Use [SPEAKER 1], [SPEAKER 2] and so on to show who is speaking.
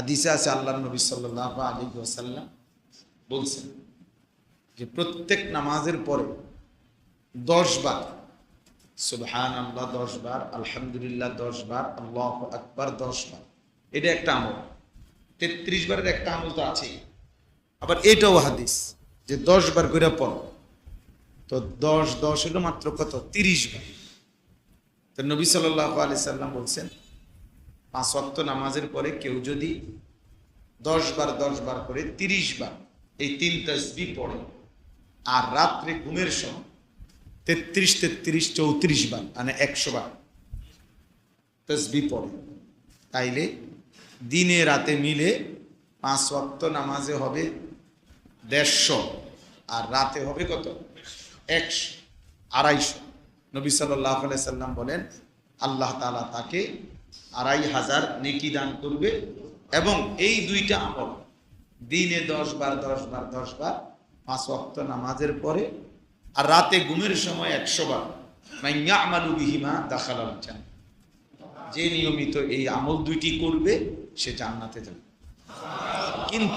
[SPEAKER 1] হাদিসে আছে আল্লাহ নবী সাল্লাহ আলী ওসাল্লাম বলছেন যে প্রত্যেক নামাজের পরে দশ বার সুবহান আল্লাহ দশ বার, আলহামদুলিল্লাহ দশ বার, আল্লাহ আকবার দশ বার, এটা একটা আমল। তেত্রিশ বারের একটা আমল তো আছেই। আবার এটাও হাদিস যে দশ বার করে পড়। তো দশ দশ হলো মাত্র কত? তিরিশ বার। তো নবী সাল্লাহ আলি সাল্লাম বলছেন পাঁচ ওয়াক্ত নামাজের পরে কেউ যদি দশ বার দশ বার করে তিরিশ বার এই তিন তসবি পড়ে, আর রাত্রে ঘুমের সময় তেত্রিশ তেত্রিশ, চৌত্রিশ বার মানে একশো বার তসবি পড়ে, তাইলে দিনে রাতে মিলে পাঁচ ওয়াক্ত নামাজে হবে দেড়শো, আর রাতে হবে কত? একশো, আড়াইশো। নবী সাল্লাহ সাল্লাম বলেন, আল্লাহ তালা তাকে আড়াই হাজার নেকি দান করবে এবং এই দুইটা আমল, দিনে দশ বার দশ বার দশ বার, পাঁচ অক্ত নামাজের পরে আর রাতে ঘুমের সময় একশো বার। মাইয়া আমালু বিহিমা দাখালাল চান যে নিয়মিত এই আমল দুইটি করবে, সে জান্নাতে যাবে। কিন্তু